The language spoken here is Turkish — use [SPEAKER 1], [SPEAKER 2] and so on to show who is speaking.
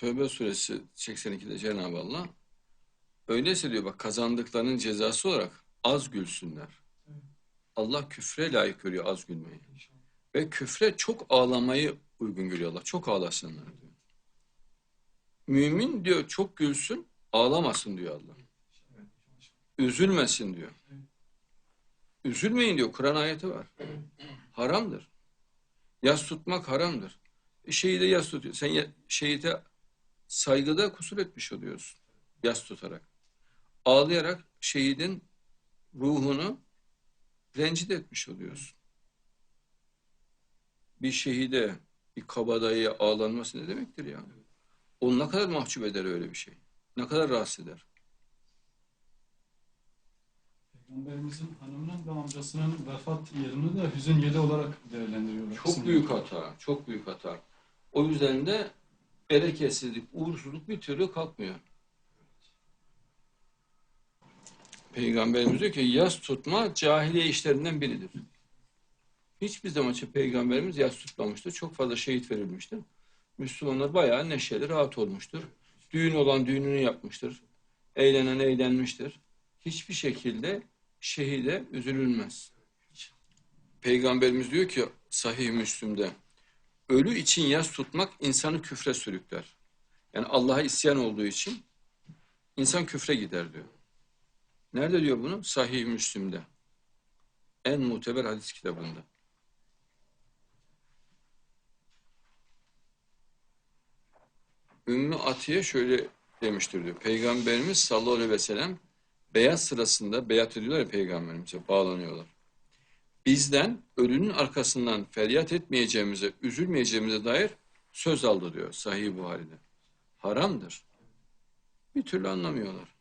[SPEAKER 1] Tövbe suresi 82'de Cenab-ı Allah öyleyse diyor bak kazandıklarının cezası olarak az gülsünler. Allah küfre layık görüyor az gülmeyi. Ve küfre çok ağlamayı uygun görüyor Allah. Çok ağlasınlar diyor. Mümin diyor çok gülsün ağlamasın diyor Allah. Üzülmesin diyor. Üzülmeyin diyor. Kur'an ayeti var. Haramdır. Yas tutmak haramdır. Şehide yas tutuyor. Sen şehide saygıda kusur etmiş oluyorsun. Yas tutarak. Ağlayarak şehidin ruhunu rencide etmiş oluyorsun. Bir şehide, bir kabadayıya ağlanması ne demektir ya? O ne kadar mahcup eder öyle bir şey. Ne kadar rahatsız eder.
[SPEAKER 2] Peygamberimizin hanımının ve amcasının vefat yerini de hüzün yeri olarak değerlendiriyorlar.
[SPEAKER 1] Çok büyük hata, çok büyük hata. O yüzden de bereketsizlik, uğursuzluk bir türlü kalkmıyor. Peygamberimiz diyor ki yas tutma cahiliye işlerinden biridir. Hiçbir zaman için Peygamberimiz yas tutmamıştır. Çok fazla şehit verilmiştir. Müslümanlar bayağı neşeli, rahat olmuştur. Düğün olan düğününü yapmıştır. Eğlenen eğlenmiştir. Hiçbir şekilde şehide üzülülmez. Peygamberimiz diyor ki sahih Müslüm'de ölü için yas tutmak insanı küfre sürükler. Yani Allah'a isyan olduğu için insan küfre gider diyor. Nerede diyor bunu? Sahih Müslim'de. En muteber hadis kitabında. Ümmü Atiye şöyle demiştir diyor. Peygamberimiz sallallahu aleyhi ve sellem beyat sırasında beyat ediyorlar ya peygamberimize bağlanıyorlar. Bizden ölünün arkasından feryat etmeyeceğimize, üzülmeyeceğimize dair söz aldı diyor Sahih Buhari'de. Haramdır. Bir türlü anlamıyorlar.